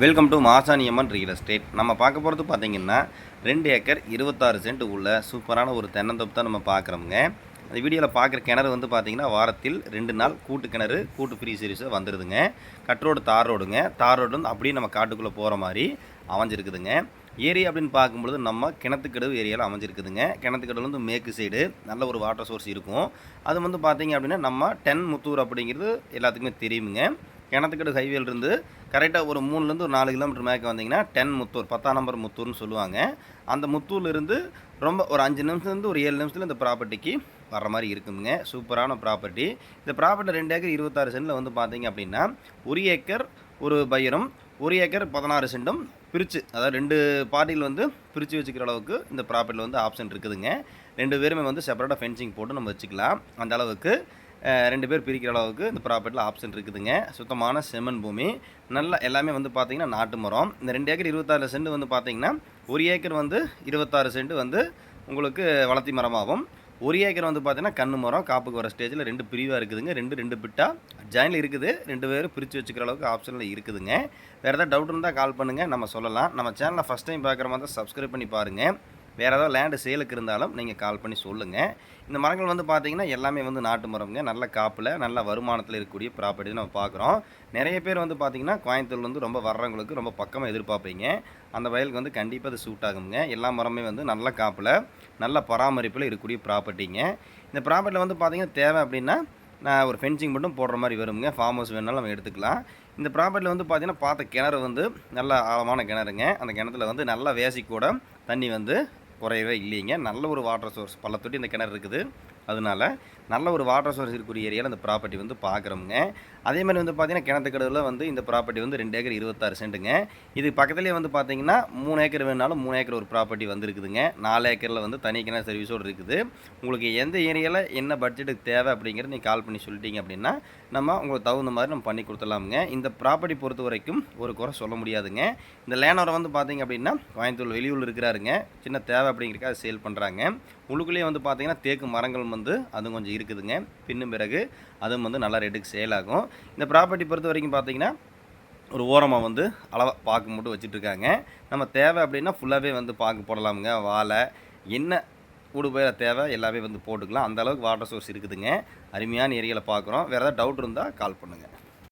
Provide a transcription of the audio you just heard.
Welcome to Masaniamman real estate நம்ம பார்க்க போகிறது பார்த்தீங்கன்னா ரெண்டு ஏக்கர் இருபத்தாறு சென்ட் உள்ள சூப்பரான ஒரு தென்னந்தோப்பு தான் நம்ம பார்க்குறோமுங்க. அந்த வீடியோவில் பார்க்குற கிணறு வந்து பார்த்திங்கன்னா வாரத்தில் ரெண்டு நாள் கூட்டு கிணறு கூட்டு ஃப்ரீ சீரிஸாக வந்துடுதுங்க கட் ரோடு தார் ரோடுங்க. தார் ரோடு வந்து அப்படியே நம்ம காட்டுக்குள்ளே போகிற மாதிரி அமைஞ்சிருக்குதுங்க. ஏரியா அப்படின்னு பார்க்கும்பொழுது நம்ம கிணத்துக்கடவு ஏரியாவில் அமைஞ்சிருக்குதுங்க. கிணத்துக்கடவு வந்து மேற்கு சைடு நல்ல ஒரு வாட்டர் சோர்ஸ் இருக்கும். அது வந்து பார்த்திங்க அப்படின்னா நம்ம டென் முத்தூர் அப்படிங்கிறது எல்லாத்துக்குமே தெரியுமுங்க. கிணத்துக்கடு ஹைவேலேருந்து கரெக்டாக ஒரு மூணுலேருந்து ஒரு நாலு கிலோமீட்டர் மேக்க வந்தீங்கன்னா டென் முத்தூர் பத்தாம் நம்பர் முத்தூர்னு சொல்லுவாங்க. அந்த முத்தூர்லேருந்து ரொம்ப ஒரு அஞ்சு நிமிஷத்துலேருந்து ஒரு ஏழு நிமிஷத்தில் இந்த ப்ராப்பர்ட்டிக்கு வர்ற மாதிரி இருக்குதுங்க சூப்பரான ப்ராப்பர்ட்டி. இந்த ப்ராப்பர்ட்டி ரெண்டு ஏக்கர் இருபத்தாறு சென்டில் வந்து பார்த்தீங்க அப்படின்னா ஒரு ஏக்கர் ஒரு பயிரும் ஒரு ஏக்கர் பதினாறு சென்டும் பிரித்து அதாவது ரெண்டு பார்ட்டியில் வந்து பிரித்து வச்சுக்கிற அளவுக்கு இந்த ப்ராப்பர்ட்டியில் வந்து ஆப்ஷன் இருக்குதுங்க. ரெண்டு பேருமே வந்து செப்பரேட்டாக ஃபென்சிங் போட்டு நம்ம வச்சுக்கலாம். அந்த அளவுக்கு ரெண்டு பேர் பிரிக்கிற அளவுக்கு இந்த ப்ராப்பர்ட்டியில் ஆப்ஷன் இருக்குதுங்க. சுத்தமான செம்மன் பூமி. நல்லா எல்லாமே வந்து பார்த்தீங்கன்னா நாட்டு மரம். இந்த ரெண்டு ஏக்கர் இருபத்தாறு சென்ட் வந்து பார்த்தீங்கன்னா ஒரு ஏக்கர் வந்து இருபத்தாறு சென்ட் வந்து உங்களுக்கு வளர்த்தி மரமாகும். ஒரு ஏக்கர் வந்து பார்த்தீங்கன்னா கண்ணு மரம் காப்புக்கு வர ஸ்டேஜில் ரெண்டு பிரிவாக இருக்குதுங்க. ரெண்டு ரெண்டு பிட்டா ஜாயினில் இருக்குது. ரெண்டு பேரும் பிரித்து வச்சுக்கிற அளவுக்கு ஆப்ஷனில் இருக்குதுங்க. வேறு ஏதாவது டவுட் இருந்தால் கால் பண்ணுங்கள் நம்ம சொல்லலாம். நம்ம சேனலை ஃபஸ்ட் டைம் பார்க்குற மாதிரி தான் சப்ஸ்கிரைப் பண்ணி பாருங்கள் வேறு ஏதாவது லேண்டு சேலுக்கு இருந்தாலும் நீங்கள் கால் பண்ணி சொல்லுங்கள் இந்த மரங்கள் வந்து பார்த்தீங்கன்னா எல்லாமே வந்து நாட்டு மரம்ங்க. நல்ல காப்பில் நல்ல வருமானத்தில் இருக்கக்கூடிய ப்ராப்பர்ட்டி நம்ம பார்க்குறோம் நிறைய பேர் வந்து பார்த்தீங்கன்னா கோயம்புத்தூர்ல வந்து ரொம்ப வர்றவங்களுக்கு ரொம்ப பக்கமாக எதிர்பார்ப்பீங்க. அந்த வயலுக்கு வந்து கண்டிப்பாக அது சூட் ஆகுங்க எல்லா மரமே வந்து நல்ல காப்பில் நல்ல பராமரிப்பில் இருக்கக்கூடிய ப்ராப்பர்ட்டிங்க இந்த ப்ராப்பர்ட்டியில் வந்து பார்த்தீங்கன்னா தேவை அப்படின்னா நான் ஒரு ஃபென்சிங் மட்டும் போடுற மாதிரி வருங்க ஃபார்ம் ஹவுஸ் வேணாலும் நம்ம எடுத்துக்கலாம். இந்த ப்ராப்பர்ட்டியில் வந்து பார்த்திங்கன்னா பார்த்த கிணறு வந்து நல்ல ஆழமான கிணறுங்க. அந்த கிணத்துல வந்து நல்லா வேசி கூட தண்ணி வந்து குறையவே இல்லைங்க. நல்ல ஒரு வாட்டர் சோர்ஸ் பள்ளத்தொட்டி இந்த கிணறு இருக்குது. அதனால நல்ல ஒரு வாட்டர் சோர்ஸ் இருக்கக்கூடிய ஏரியாவில் அந்த ப்ராப்பர்ட்டி வந்து பார்க்குறோமுங்க அதே மாதிரி வந்து பார்த்தீங்கன்னா கிணத்துக்கடவில் வந்து இந்த ப்ராப்பர்ட்டி வந்து ரெண்டு ஏக்கர் இருபத்தாறு சென்ட்டுங்க. இது பக்கத்துலேயே வந்து பார்த்தீங்கன்னா மூணு ஏக்கர் வேணாலும் மூணு ஏக்கர் ஒரு ப்ராப்பர்ட்டி வந்துருக்குதுங்க. நாலு ஏக்கரில் வந்து தனி கிணறு சர்வீஸோடு இருக்குது. உங்களுக்கு எந்த ஏரியாவில் என்ன பட்ஜெட்டுக்கு தேவை அப்படிங்கிறத நீங்கள் கால் பண்ணி சொல்லிட்டீங்க அப்படின்னா நம்ம உங்களுக்கு தகுந்த மாதிரி நம்ம பண்ணி கொடுத்துடலாமுங்க. இந்த ப்ராப்பர்ட்டி பொறுத்த வரைக்கும் ஒரு குறை சொல்ல முடியாதுங்க. இந்த லேனரை வந்து பார்த்தீங்க அப்படின்னா கோயம்புத்தூர் வெளியூரில் இருக்கிறாருங்க. சின்ன தேவை அப்படிங்கிறக்காக சேல் பண்ணுறாங்க உள்ளுக்குள்ளேயே வந்து பார்த்தீங்கன்னா தேக்கு மரங்கள் வந்து அதுவும் கொஞ்சம் இருக்குதுங்க. பின்னும் பிறகு அதுவும் வந்து நல்லா ரேட்டுக்கு சேல் ஆகும். இந்த ப்ராப்பர்ட்டி பொறுத்த வரைக்கும் பார்த்தீங்கன்னா ஒரு ஓரமாக வந்து அளவாக பாக்கு மட்டும் வச்சுட்ருக்காங்க. நம்ம தேவை அப்படின்னா ஃபுல்லாகவே வந்து பாக்கு போடலாமுங்க. வாழை என்ன கூடு போயிட தேவை எல்லாமே வந்து போட்டுக்கலாம். அந்த அளவுக்கு வாட்டர் சோர்ஸ் இருக்குதுங்க. அருமையான ஏரியாவில் பார்க்குறோம் வேறு ஏதாவது டவுட் இருந்தால் கால் பண்ணுங்கள்